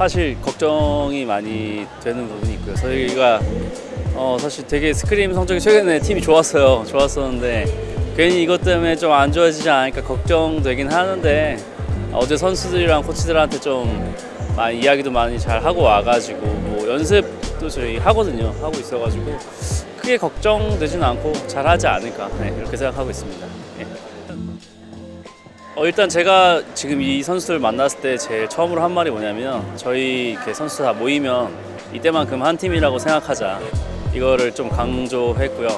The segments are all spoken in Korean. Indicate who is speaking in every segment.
Speaker 1: 사실 걱정이 많이 되는 부분이 있고요. 저희가 어, 사실 되게 스크림 성적이 최근에 팀이 좋았어요. 좋았었는데 괜히 이것 때문에 좀 안 좋아지지 않을까 걱정되긴 하는데 어제 선수들이랑 코치들한테 좀 많이 이야기도 많이 잘 하고 와가지고 뭐 연습도 저희 하거든요. 하고 있어가지고 크게 걱정되지는 않고 잘 하지 않을까 네, 이렇게 생각하고 있습니다. 예. 어, 일단 제가 지금 이 선수들 만났을 때 제일 처음으로 한 말이 뭐냐면 저희 이렇게 선수 다 모이면 이때만큼 한 팀이라고 생각하자 이거를 좀 강조했고요.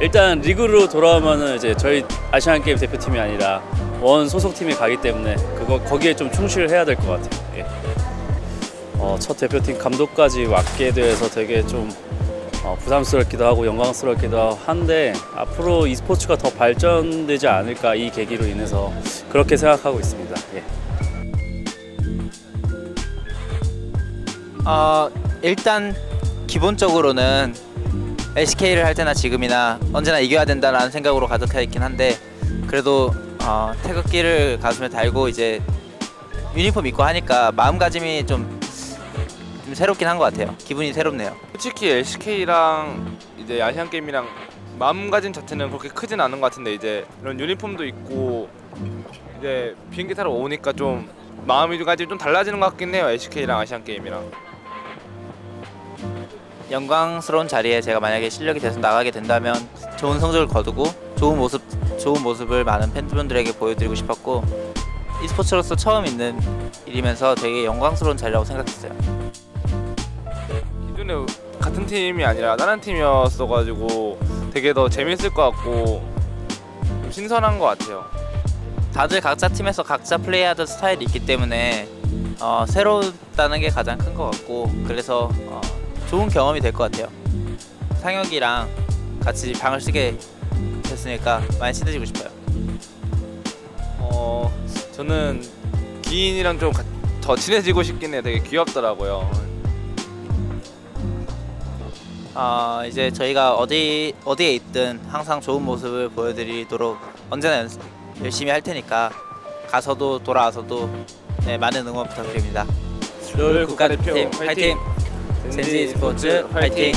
Speaker 1: 일단 리그로 돌아오면은 이제 저희 아시안 게임 대표팀이 아니라 원 소속팀에 가기 때문에 그거 거기에 좀 충실해야 될 것 같아요. 예. 어, 첫 대표팀 감독까지 맡게 돼서 되게 좀 어, 부담스럽기도 하고 영광스럽기도 한데 앞으로 e스포츠가 더 발전되지 않을까 이 계기로 인해서 그렇게 생각하고 있습니다. 예.
Speaker 2: 어, 일단 기본적으로는 LCK를 할 때나 지금이나 언제나 이겨야 된다라는 생각으로 가득해 있긴 한데 그래도 어, 태극기를 가슴에 달고 이제 유니폼 입고 하니까 마음가짐이 좀, 좀 새롭긴 한 것 같아요. 기분이 새롭네요.
Speaker 3: 솔직히 LCK랑 이제 아시안 게임이랑 마음가짐 자체는 그렇게 크진 않은 것 같은데 이제 이런 유니폼도 있고 이제 비행기 타러 오니까 좀 마음가짐이 좀 달라지는 것 같긴 해요 LCK랑 아시안 게임이랑
Speaker 2: 영광스러운 자리에 제가 만약에 실력이 돼서 나가게 된다면 좋은 성적을 거두고 좋은 모습 좋은 모습을 많은 팬분들에게 보여드리고 싶었고 e스포츠로서 처음 있는 일이면서 되게 영광스러운 자리라고 생각했어요.
Speaker 3: 기존에 같은 팀이 아니라 다른 팀이었어가지고 되게 더 재밌을 것 같고 좀 신선한 것 같아요
Speaker 2: 다들 각자 팀에서 각자 플레이하던 스타일이 있기 때문에 어, 새롭다는 게 가장 큰 것 같고 그래서 어, 좋은 경험이 될 것 같아요. 상혁이랑 같이 방을 쓰게 됐으니까 많이 친해지고 싶어요.
Speaker 3: 어 저는 기인이랑 좀 더 친해지고 싶긴 해요 되게 귀엽더라고요
Speaker 2: 어, 이제 저희가 어디 어디에 있든 항상 좋은 모습을 보여드리도록 언제나 연- 열심히 할 테니까 가서도 돌아와서도 네, 많은 응원 부탁드립니다.
Speaker 1: 롤
Speaker 2: 국가대표 화이팅! 젠지 스포츠 화이팅!